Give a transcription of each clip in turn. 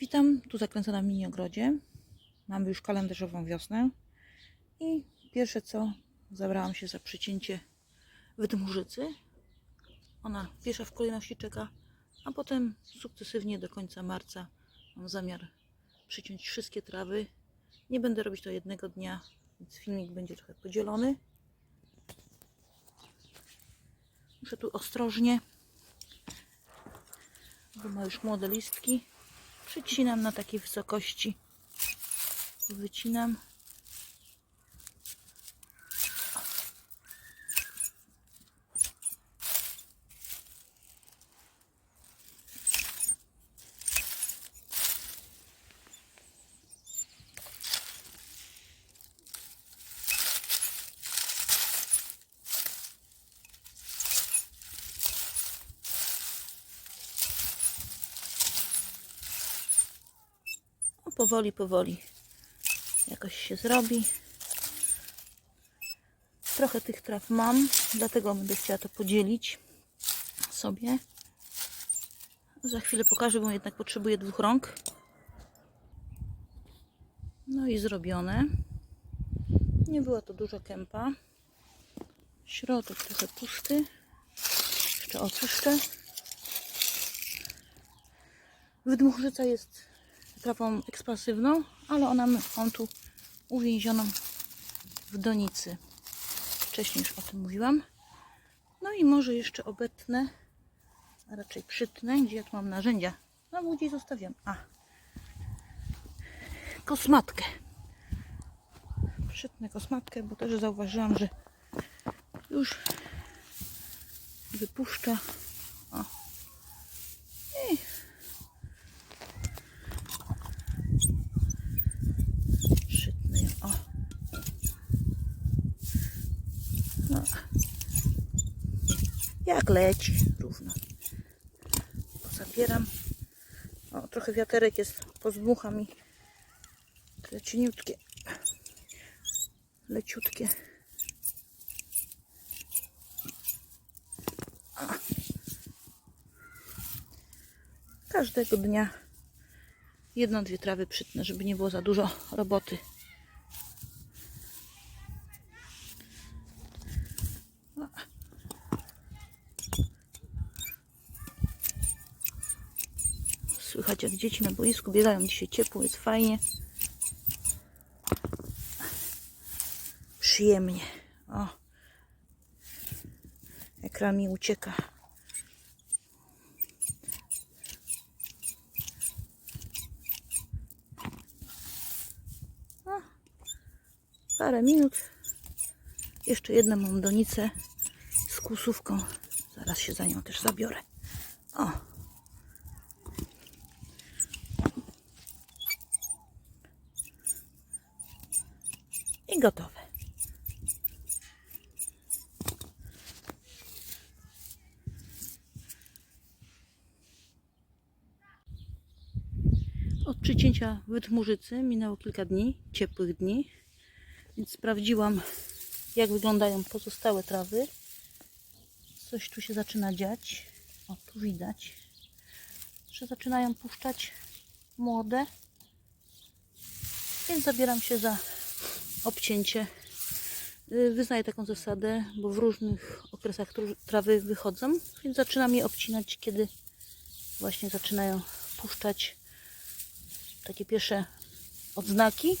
Witam, tu zakręcona w mini ogrodzie. Mamy już kalendarzową wiosnę. I pierwsze co, zabrałam się za przycięcie wydmużycy. Ona pierwsza w kolejności czeka, a potem sukcesywnie do końca marca mam zamiar przyciąć wszystkie trawy. Nie będę robić to jednego dnia, więc filmik będzie trochę podzielony. Muszę tu ostrożnie, bo ma już młode listki. Przycinam na takiej wysokości. Wycinam. Powoli, powoli jakoś się zrobi. Trochę tych traw mam, dlatego będę chciała to podzielić sobie. Za chwilę pokażę, bo jednak potrzebuję dwóch rąk. No i zrobione. Nie była to duża kępa. Środek trochę pusty. Jeszcze oczyszczę. Wydmuchżyca jest trawą ekspansywną, ale ona mam tu uwięzioną w donicy. Wcześniej już o tym mówiłam. No i może jeszcze obetnę, a raczej przytnę, gdzie ja tu mam narzędzia. No bo zostawiam. A. Kosmatkę. Przytnę kosmatkę, bo też zauważyłam, że już wypuszcza. O. I Przytnę ją. O. No. Jak leci równo. Zabieram. O, trochę wiaterek jest, pozmucha mi. Te cieniutkie, leciutkie. O. Każdego dnia jedną, dwie trawy przytnę, żeby nie było za dużo roboty. Słychać jak dzieci na boisku biegają. Dzisiaj ciepło, jest fajnie. Przyjemnie. O. Ekran mi ucieka. O. Parę minut. Jeszcze jedną mam donicę z kłusówką. Zaraz się za nią też zabiorę. O. i gotowe. Od przycięcia wydmużycy minęło kilka dni, ciepłych dni, więc sprawdziłam, jak wyglądają pozostałe trawy. Coś tu się zaczyna dziać. O, tu widać, że zaczynają puszczać młode. Więc zabieram się za obcięcie. Y, Wyznaję taką zasadę, bo w różnych okresach trawy wychodzą, więc zaczynam je obcinać, kiedy właśnie zaczynają puszczać takie pierwsze odznaki,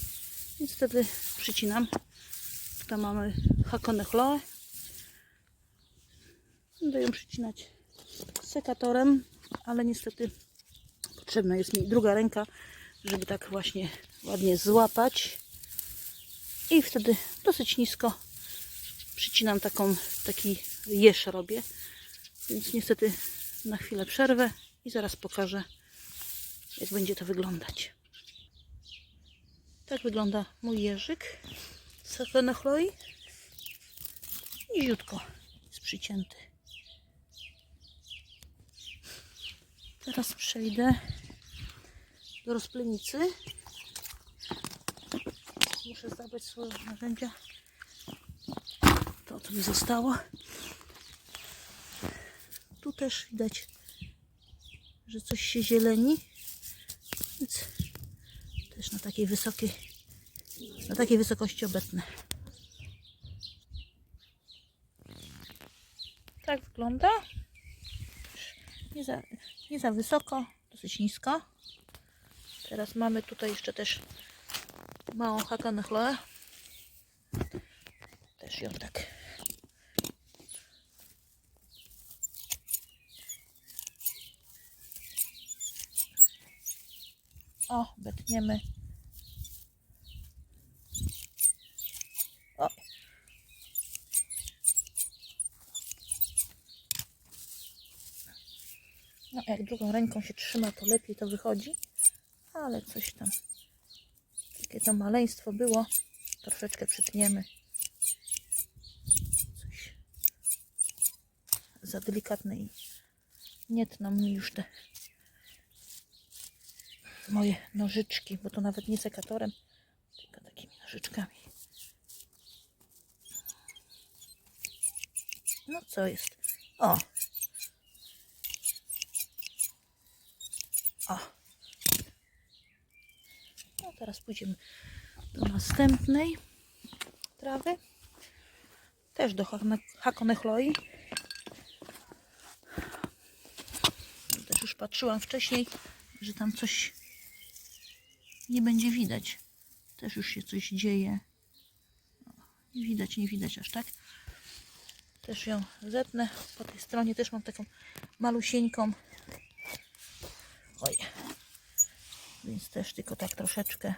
więc wtedy przycinam. Tutaj mamy hakone chloe. Będę ją przycinać sekatorem, ale niestety potrzebna jest mi druga ręka, żeby tak właśnie ładnie złapać i wtedy dosyć nisko przycinam taką, taki jeż robię. Więc niestety na chwilę przerwę i zaraz pokażę, jak będzie to wyglądać. Tak wygląda mój jeżyk z Chloi. Niziutko jest przycięty. Teraz przejdę do rozplenicy. Muszę zabrać swoje narzędzia. To tu mi zostało. Tu też widać, że coś się zieleni. Więc też na takiej wysokiej, na takiej wysokości obecne. Tak wygląda. Nie za, nie za wysoko, dosyć nisko. Teraz mamy tutaj jeszcze też małą hakanę chloę. Też ją tak O, betniemy. O. No, jak drugą ręką się trzyma, to lepiej to wychodzi. Ale coś tam. Takie to maleństwo było. Troszeczkę przytniemy. Coś za delikatne i nie tną mi już te moje nożyczki, bo to nawet nie sekatorem, tylko takimi nożyczkami. No co jest? O! O! No teraz pójdziemy do następnej trawy. Też do hakone- hakonechloi. Też już patrzyłam wcześniej, że tam coś nie będzie widać. Też już się coś dzieje. Nie widać, nie widać aż tak. Też ją zetnę. Po tej stronie też mam taką malusieńką. Oj. Więc też tylko tak troszeczkę.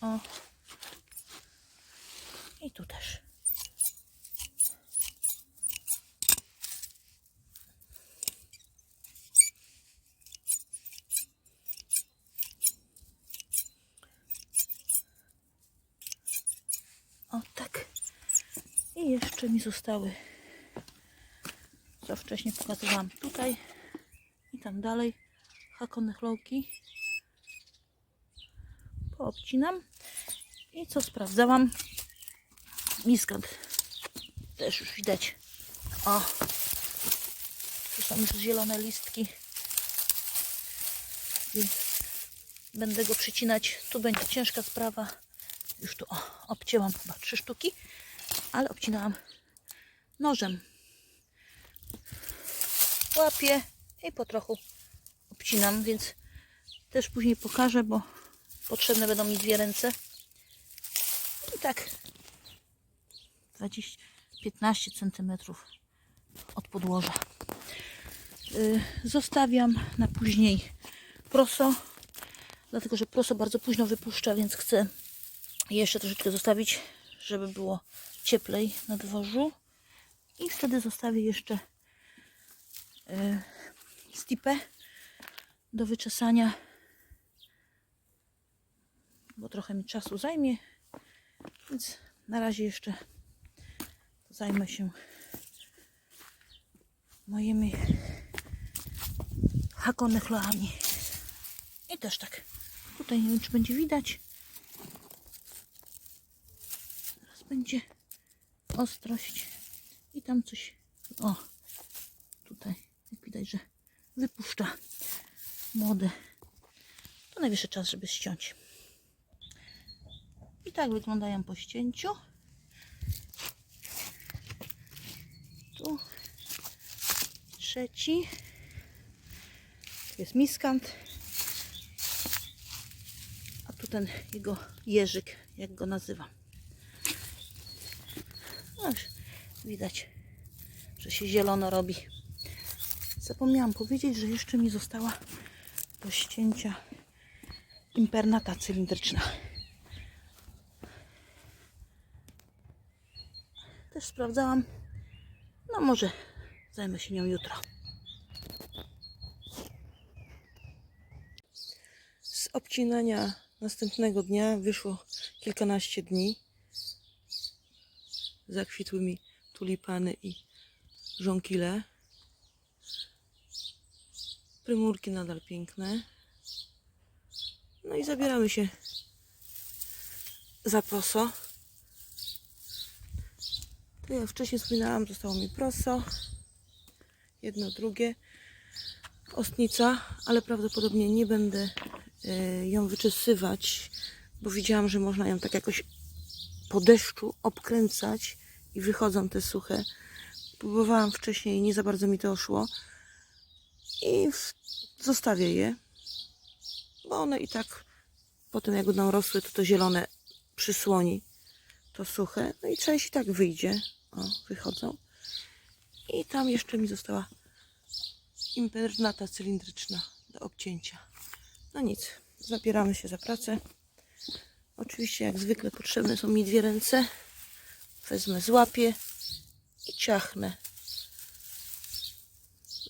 O. I tu też. O tak. I jeszcze mi zostały, co wcześniej pokazywałam tutaj i tam dalej, hakone chlołki. Poobcinam. I co sprawdzałam? Miskant. Też już widać. O! Tu są już zielone listki. Więc będę go przycinać. Tu będzie ciężka sprawa. Już tu o, obcięłam chyba trzy sztuki, ale obcinałam nożem. Łapię i po trochu obcinam, więc też później pokażę, bo potrzebne będą mi dwie ręce. I tak 20, 15 cm od podłoża. Yy, Zostawiam na później proso, dlatego że proso bardzo późno wypuszcza, więc chcę jeszcze troszeczkę zostawić, żeby było cieplej na dworzu. I wtedy zostawię jeszcze yy, stipę do wyczesania, bo trochę mi czasu zajmie, więc na razie jeszcze zajmę się moimi hakonechloami. I też tak. Tutaj nie wiem, czy będzie widać. Teraz będzie ostrość. I tam coś. O, tutaj jak widać, że wypuszcza młode. To najwyższy czas, żeby ściąć. I tak wyglądają po ścięciu. Tu trzeci. Jest miskant. A tu ten jego jeżyk, jak go nazywam. No już widać, że się zielono robi. Zapomniałam powiedzieć, że jeszcze mi została do ścięcia impernata cylindryczna. Też sprawdzałam. No może zajmę się nią jutro. Z obcinania następnego dnia wyszło kilkanaście dni. Zakwitły mi tulipany i żonkile. Prymurki nadal piękne. No i zabieramy się za proso. To jak wcześniej wspominałam, zostało mi proso. Jedno, drugie. ostnica, ale prawdopodobnie nie będę e, ją wyczesywać, bo widziałam, że można ją tak jakoś po deszczu obkręcać i wychodzą te suche. Próbowałam wcześniej, nie za bardzo mi to szło i w- zostawię je, bo one i tak potem jak będą rosły, to to zielone przysłoni to suche. No i część i tak wyjdzie. O, wychodzą. I tam jeszcze mi została impernata cylindryczna do obcięcia. No nic, zabieramy się za pracę. Oczywiście jak zwykle potrzebne są mi dwie ręce. Wezmę, złapię i ciachnę.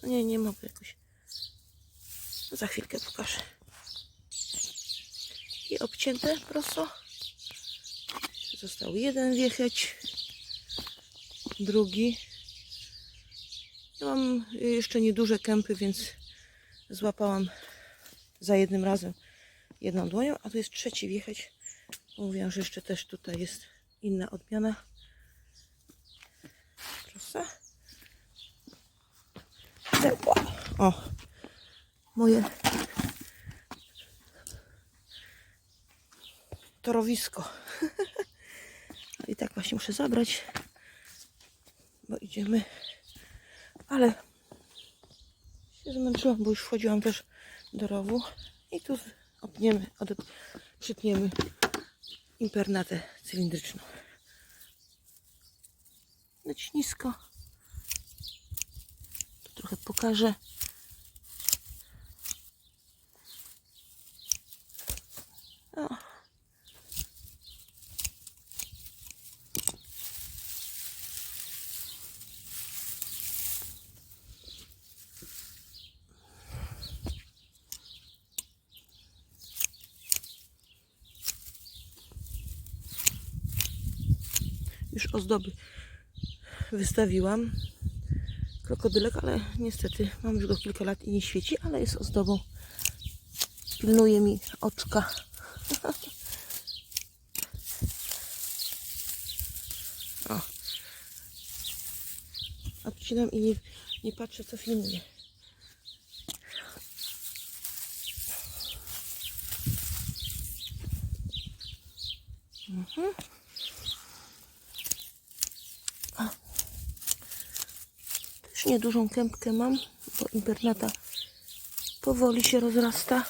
No nie, nie mogę jakoś. Za chwilkę pokażę. I obcięte prosto. Został jeden wiecheć, drugi. Ja mam jeszcze nieduże kępy, więc złapałam za jednym razem jedną dłonią, a tu jest trzeci wiecheć. Mówiłam, że jeszcze też tutaj jest inna odmiana. O, moje torowisko. No I tak właśnie muszę zabrać, bo idziemy. Ale się zmęczyłam, bo już wchodziłam też do rowu. I tu opniemy, odep, impernatę cylindryczną. Leć nisko. Trochę pokażę. Już ozdoby wystawiłam. Krokodylek, ale niestety mam już go kilka lat i nie świeci, ale jest ozdobą. Pilnuje mi oczka. O. Odcinam i nie, nie patrzę, co filmuję. Niedużą kępkę mam, bo impernata powoli się rozrasta.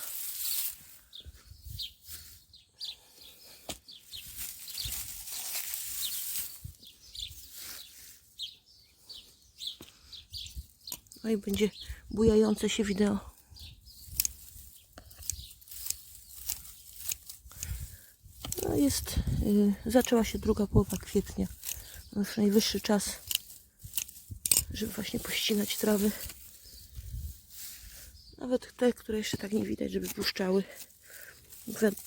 No i będzie bujające się wideo. No jest, y, zaczęła się druga połowa kwietnia. Już najwyższy czas żeby właśnie pościnać trawy. Nawet te, które jeszcze tak nie widać, żeby puszczały.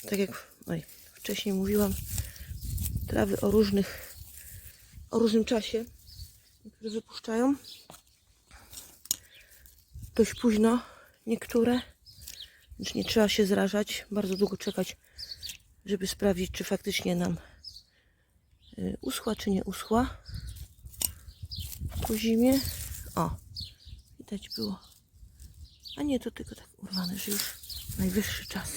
Tak jak oj, wcześniej mówiłam, trawy o różnych, o różnym czasie, które wypuszczają. Dość późno niektóre, więc nie trzeba się zrażać, bardzo długo czekać, żeby sprawdzić, czy faktycznie nam y, uschła, czy nie uschła po zimie. O, widać było. A nie, to tylko tak urwane, że już najwyższy czas.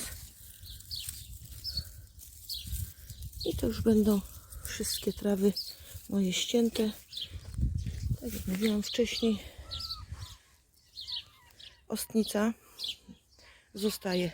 I to już będą wszystkie trawy moje ścięte. Tak jak mówiłam wcześniej, ostnica zostaje